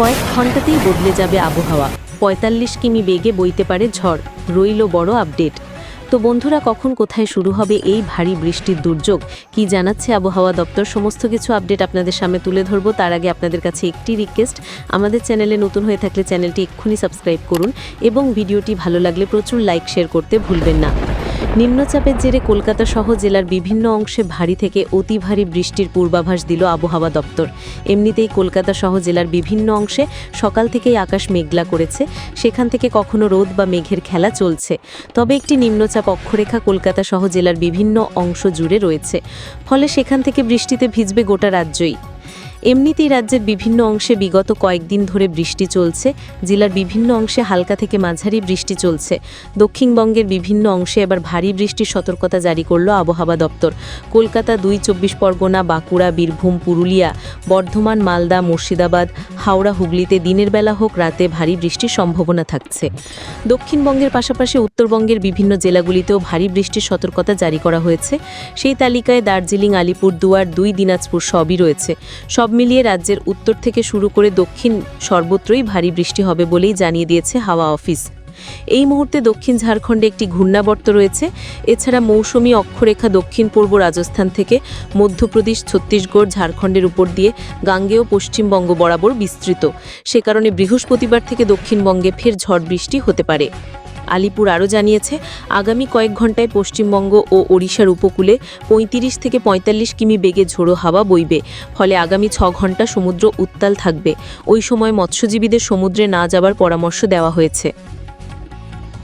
কয়েক ঘন্টাতেই বদলে যাবে আবহাওয়া। পঁয়তাল্লিশ কিমি বেগে বইতে পারে ঝড়, রইল বড় আপডেট। তো বন্ধুরা, কখন কোথায় শুরু হবে এই ভারী বৃষ্টির দুর্যোগ? কি জানাচ্ছে আবহাওয়া দপ্তর? সমস্ত কিছু আপডেট আপনাদের সামনে তুলে ধরবো। তার আগে আপনাদের কাছে একটি রিকোয়েস্ট আমাদের চ্যানেলে নতুন হয়ে থাকলে চ্যানেলটি এক্ষুনি সাবস্ক্রাইব করুন এবং ভিডিওটি ভালো লাগলে প্রচুর লাইক শেয়ার করতে ভুলবেন না। নিম্নচাপের জেরে কলকাতা সহ জেলার বিভিন্ন অংশে ভারী থেকে অতি ভারী বৃষ্টির পূর্বাভাস দিল আবহাওয়া দপ্তর। এমনিতেই কলকাতা সহ জেলার বিভিন্ন অংশে সকাল থেকেই আকাশ মেঘলা করেছে। সেখান থেকে কখনো রোদ বা মেঘের খেলা চলছে। তবে একটি নিম্নচাপ অক্ষরেখা কলকাতা সহ জেলার বিভিন্ন অংশ জুড়ে রয়েছে। ফলে সেখান থেকে বৃষ্টিতে ভিজবে গোটা রাজ্যই। এমনিতেই রাজ্যের বিভিন্ন অংশে বিগত কয়েকদিন ধরে বৃষ্টি চলছে, জেলার বিভিন্ন অংশে হালকা থেকে মাঝারি বৃষ্টি চলছে। দক্ষিণবঙ্গের বিভিন্ন অংশে এবার ভারী বৃষ্টির সতর্কতা জারি করল আবহাওয়া দপ্তর। কলকাতা, দুই চব্বিশ পরগনা, বাঁকুড়া, বীরভূম, পুরুলিয়া, বর্ধমান, মালদা, মুর্শিদাবাদ, হাওড়া, হুগলিতে দিনের বেলা হোক, রাতে ভারী বৃষ্টির সম্ভাবনা থাকছে। দক্ষিণবঙ্গের পাশাপাশি উত্তরবঙ্গের বিভিন্ন জেলাগুলিতেও ভারী বৃষ্টির সতর্কতা জারি করা হয়েছে। সেই তালিকায় দার্জিলিং, আলিপুরদুয়ার, দুই দিনাজপুর সবই রয়েছে। সব মিলিয়ে রাজ্যের উত্তর থেকে শুরু করে দক্ষিণ সর্বত্রই ভারী বৃষ্টি হবে বলেই জানিয়ে দিয়েছে হাওয়া অফিস। এই মুহূর্তে দক্ষিণ ঝাড়খণ্ডে একটি ঘূর্ণাবর্ত রয়েছে। এছাড়া মৌসুমী অক্ষরেখা দক্ষিণ পূর্ব রাজস্থান থেকে মধ্যপ্রদেশ, ছত্তিশগড়, ঝাড়খণ্ডের উপর দিয়ে গাঙ্গেয় পশ্চিমবঙ্গ বরাবর বিস্তৃত। সে কারণে বৃহস্পতিবার থেকে দক্ষিণবঙ্গে ফের ঝড় বৃষ্টি হতে পারে। আলিপুর আরও জানিয়েছে, আগামী কয়েক ঘন্টায় পশ্চিমবঙ্গ ও ওড়িশার উপকূলে পঁয়ত্রিশ থেকে পঁয়তাল্লিশ কিমি বেগে ঝোড়ো হাওয়া বইবে। ফলে আগামী ছ ঘণ্টা সমুদ্র উত্তাল থাকবে। ওই সময় মৎস্যজীবীদের সমুদ্রে না যাবার পরামর্শ দেওয়া হয়েছে।